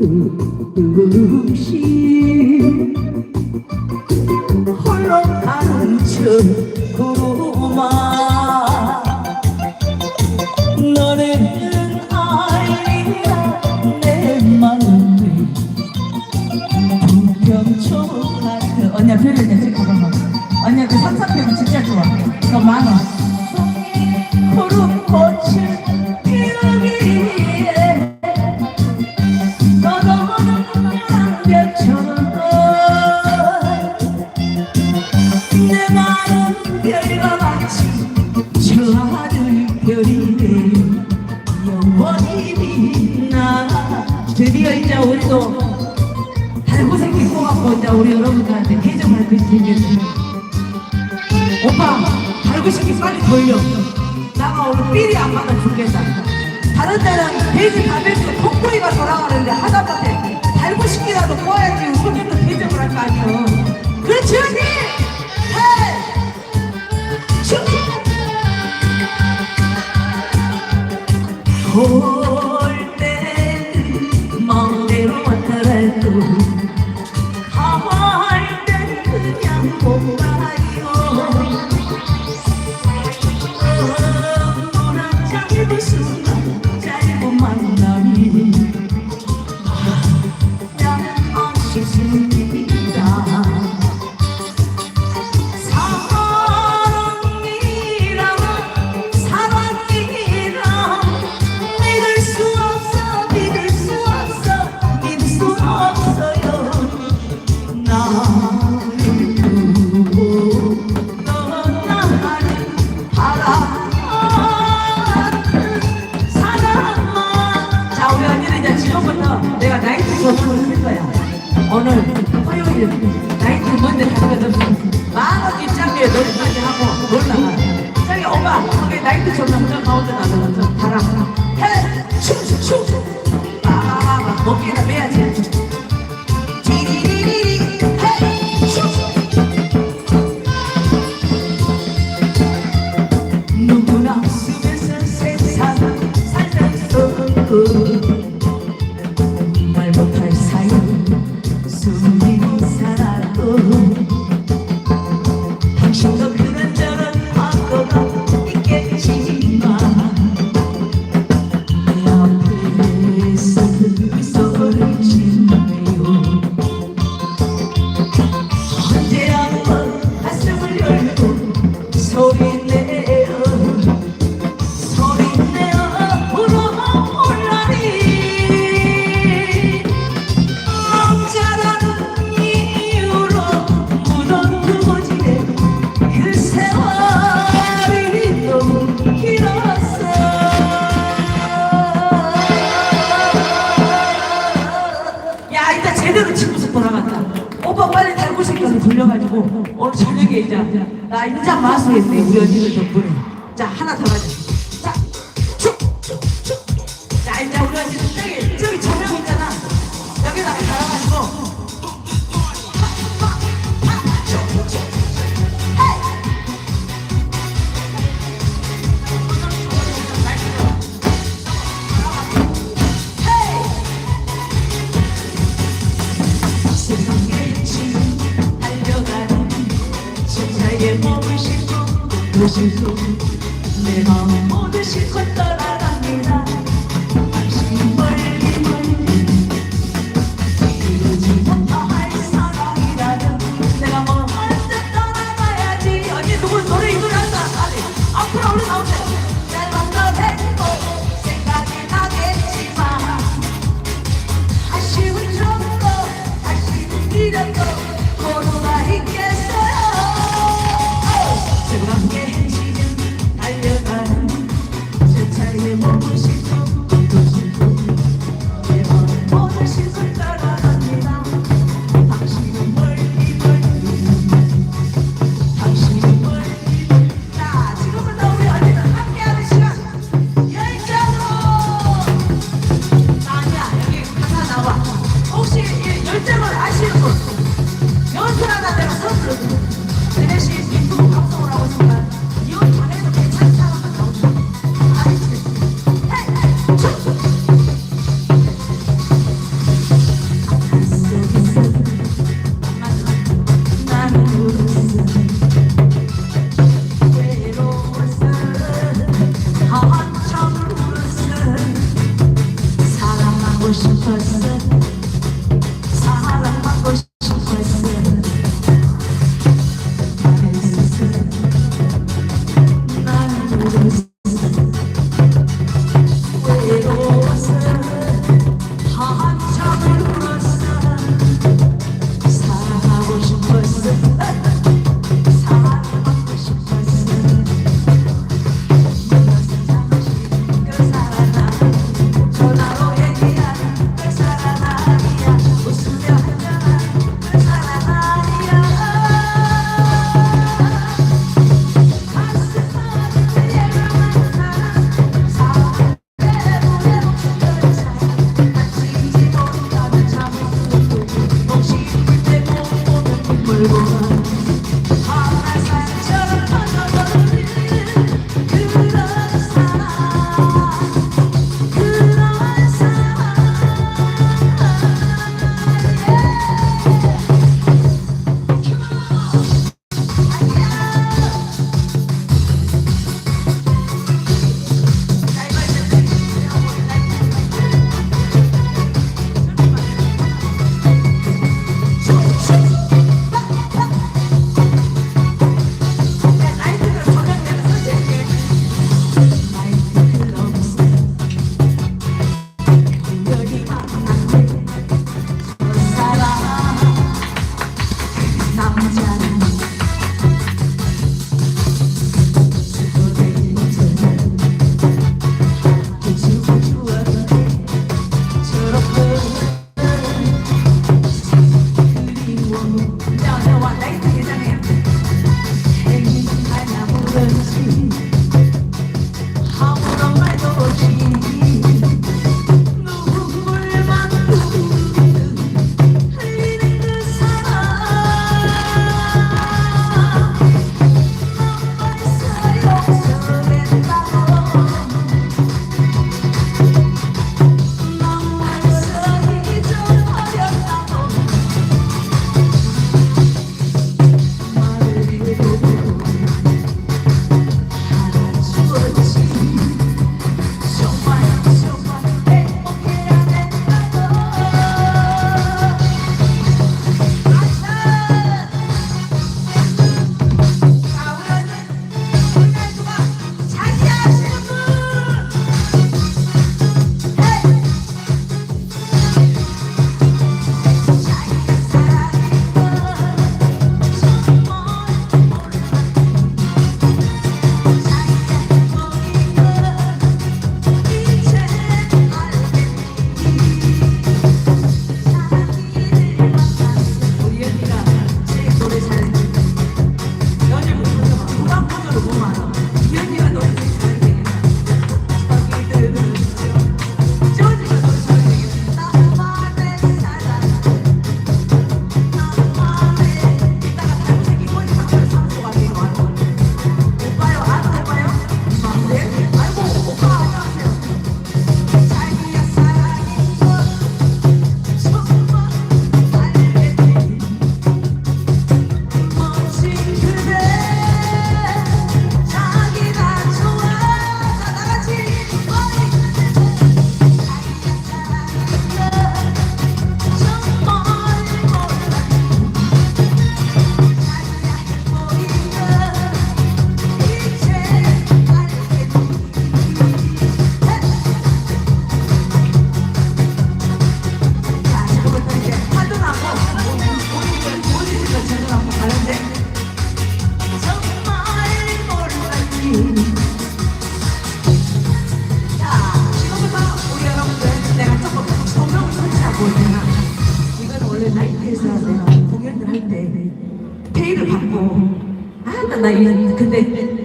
끝없이 홀로 가는 척구로만 너네는 알리라 내 불평초 같은 언니야 별을 내 잠깐만 언니야 그 삼사표는 진짜 좋아 너 많아 푸른 꽃을 피우기 이제 우리 여러분들한테 계정을 글생겼습 오빠 달고 싶기 빨리 돌려. 나가 오늘 삘이 안 맞아 죽겠다. 다른 데는 돼지 가면서 콩고이가 돌아가는데 하다못해 달고 싶기라도 꼬아야지 손님도 대접을 할 거 아니야 그렇지 언니? 춤볼 오늘 화요일 나이트 먼저 가거든 만원 입장료에 노래까지 하고 놀라가 저기 오빠 거기 나이트 전문 저 가운데 나가서 저 바람 해 춤춤춤 빠바바바 어깨에다 매야지 돌려가지고 오늘 저녁에 이제 나 인자 마수했네. 우리 언니들 덕분에. 자 하나 더 가자 자 내 마음 모두 싣고 떠나갑니다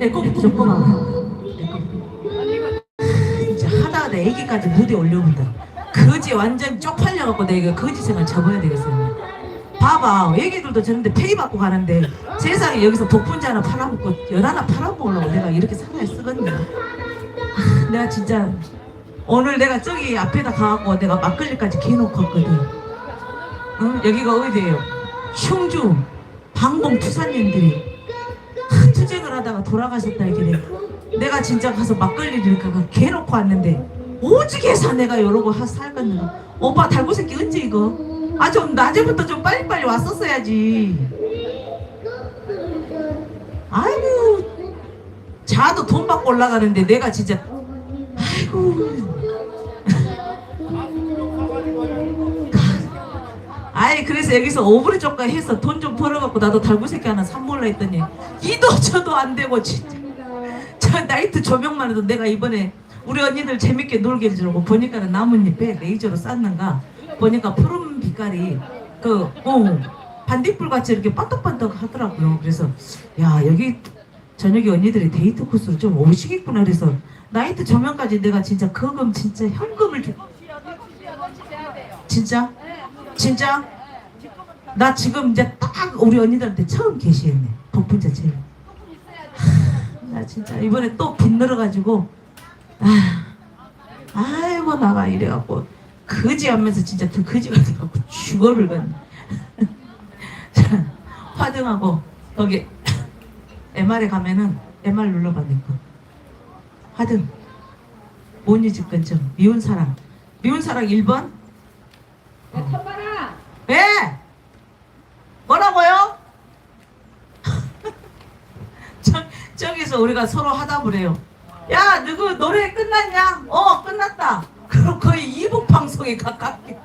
애꺼부터 조금만 이제 하다가 내 애기까지 무대 올려본다. 거지 완전 쪽팔려갖고 내가 거지 생활 접어야 되겠어요 봐봐. 애기들도 저런데 페이 받고 가는데 세상에 여기서 복분자 하나 팔아먹고 열 하나 팔아먹으려고 내가 이렇게 사나이 쓰거든요 아, 내가 진짜 오늘 내가 저기 앞에다 가갖고 내가 막걸리까지 개놓고 왔거든. 응? 여기가 어디예요? 흉주 방봉 투사님들이. 일하다가 돌아가셨다 이렇게 내가 진짜 가서 막걸리를 개놓고 왔는데 오지게 사내가 이러고 살갔는 거 오빠 달고 새끼 언제 이거? 아 좀 낮에부터 좀 빨리빨리 왔었어야지. 아이고 자도 돈 받고 올라가는데 내가 진짜 아이고. 아이 그래서 여기서 오브리 쪽가 해서 돈 좀 벌어갖고 나도 달구 새끼 하나 산몰라 했더니 이도 저도 안 되고 진짜. 저 나이트 조명만 해도 내가 이번에 우리 언니들 재밌게 놀게 해주려고 보니까 는 나뭇잎에 레이저로 쌌는가? 보니까 푸른 빛깔이 그 어, 반딧불 같이 이렇게 반떡반떡 하더라고요. 그래서 야 여기 저녁에 언니들이 데이트 코스로 좀 오시겠구나. 그래서 나이트 조명까지 내가 진짜 거금 진짜 현금을 주... 진짜? 진짜? 나 지금 이제 딱 우리 언니들한테 처음 게시했네. 덕분 자체로 나 진짜 이번에 또빚 늘어가지고 아, 아이고 나가 이래갖고 거지 하면서 진짜 더 거지가 돼갖고 죽어를 건 화등하고 거기 MR에 가면은 MR 눌러봐 내거 화등. 모니 집근점 미운 사랑. 미운 사랑 1번? 천만아 왜? 뭐라고요? 저, 저기서 우리가 서로 하다 보래요. 야, 누구 노래 끝났냐? 어, 끝났다. 그럼 거의 이북 방송에 가깝게.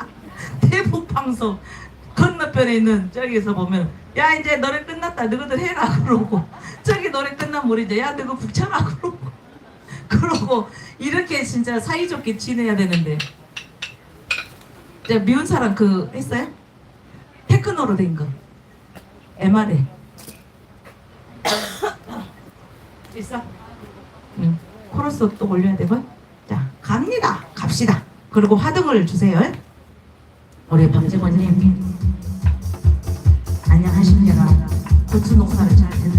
대북 방송. 건너편에 있는 저기서 보면 야 이제 노래 끝났다 너희들 해라 그러고 저기 노래 끝나면 이제 야 너희 북쳐라 그러고 그러고 이렇게 진짜 사이좋게 지내야 되는데 미운 사람 그 했어요? 테크노로 된 거. MR에. 있어? 응. 코러스 또 올려야 되고. 자, 갑니다. 갑시다. 그리고 화등을 주세요. 우리 박재권님. 안녕하십니까. 고추 녹사를 잘 듣는